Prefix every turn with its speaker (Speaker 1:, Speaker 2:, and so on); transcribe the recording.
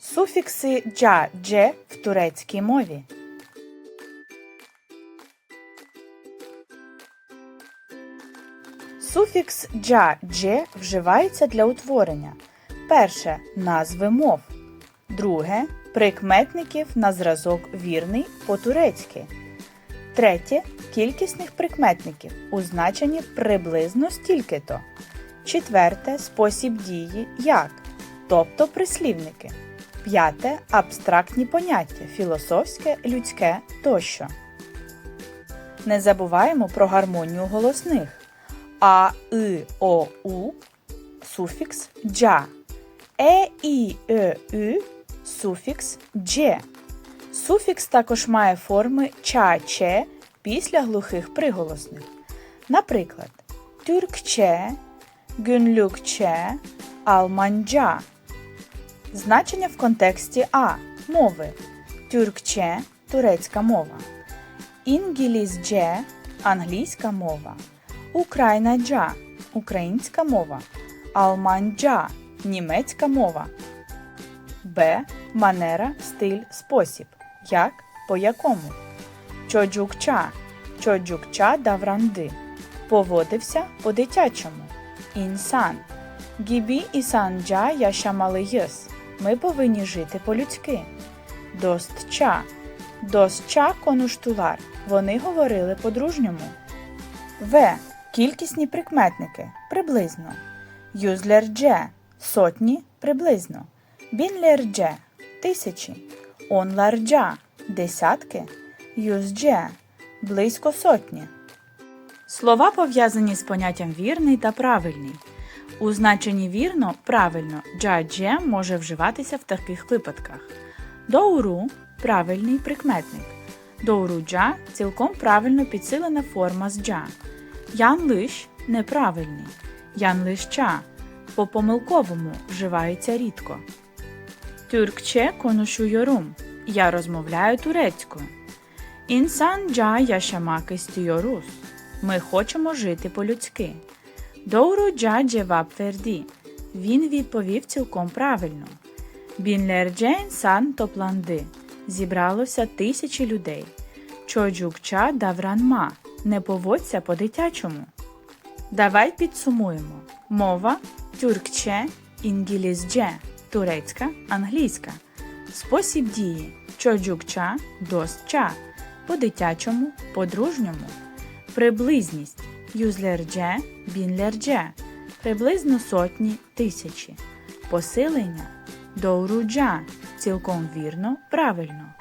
Speaker 1: Суфікси джа дже в турецькій мові. Суфікс джа дже вживається для утворення. Перше назви мов. Друге прикметників на зразок вірний по-турецьки. Третє кількісних прикметників у значенні приблизно стільки-то. Четверте спосіб дії як, тобто прислівники. П'яте абстрактні поняття філософське, людське тощо. Не забуваємо про гармонію голосних. А, и, о, у суфікс джа. Е, і, е, ü суфікс дже. Суфікс також має форми ча-че після глухих приголосних. Наприклад, тюркче, гюнлюкче, алманджа. Значення в контексті А мови. Тюркче турецька мова. Інгіліздже англійська мова. Українаджа українська мова. Алманджа німецька мова. Б. Манера, стиль, спосіб. Як, по якому. Чоджукча. Чоджукча давранди. Поводився по-дитячому. Інсан. Гібі ісанджа yaşamalıyız. Ми повинні жити по-людськи. Достча. Достча конуштулар. Вони говорили по-дружньому. В. Кількісні прикметники. Приблизно. Юзлердже. Сотні. Приблизно. Бінлердже. Тисячі. Онларджа. Десятки. Юздже. Близько сотні. Слова пов'язані з поняттям вірний та правильний. У значенні вірно, правильно, джа-дже може вживатися в таких випадках. Доуру правильний прикметник. Доуруджа цілком правильно підсилена форма з джа. Янлиш неправильний. Янлишча по помилковому вживається рідко. Türkçe konuşuyorum. Я розмовляю турецькою. İnsanca yaşamak istiyoruz. Ми хочемо жити по-людськи. Doğruca cevap verdi. Він відповів цілком правильно. Binlerce insan toplandı. Зібралося тисячі людей. Çocukça davranma. Не поводься по-дитячому. Давай підсумуємо. Мова тюркче, інгілізче, турецька, англійська. Спосіб дії чоджукча, достча, по-дитячому, по-дружньому. Приблизність юзлердже, бінлердже, приблизно сотні тисячі. Посилення доуруджа, цілком вірно, правильно.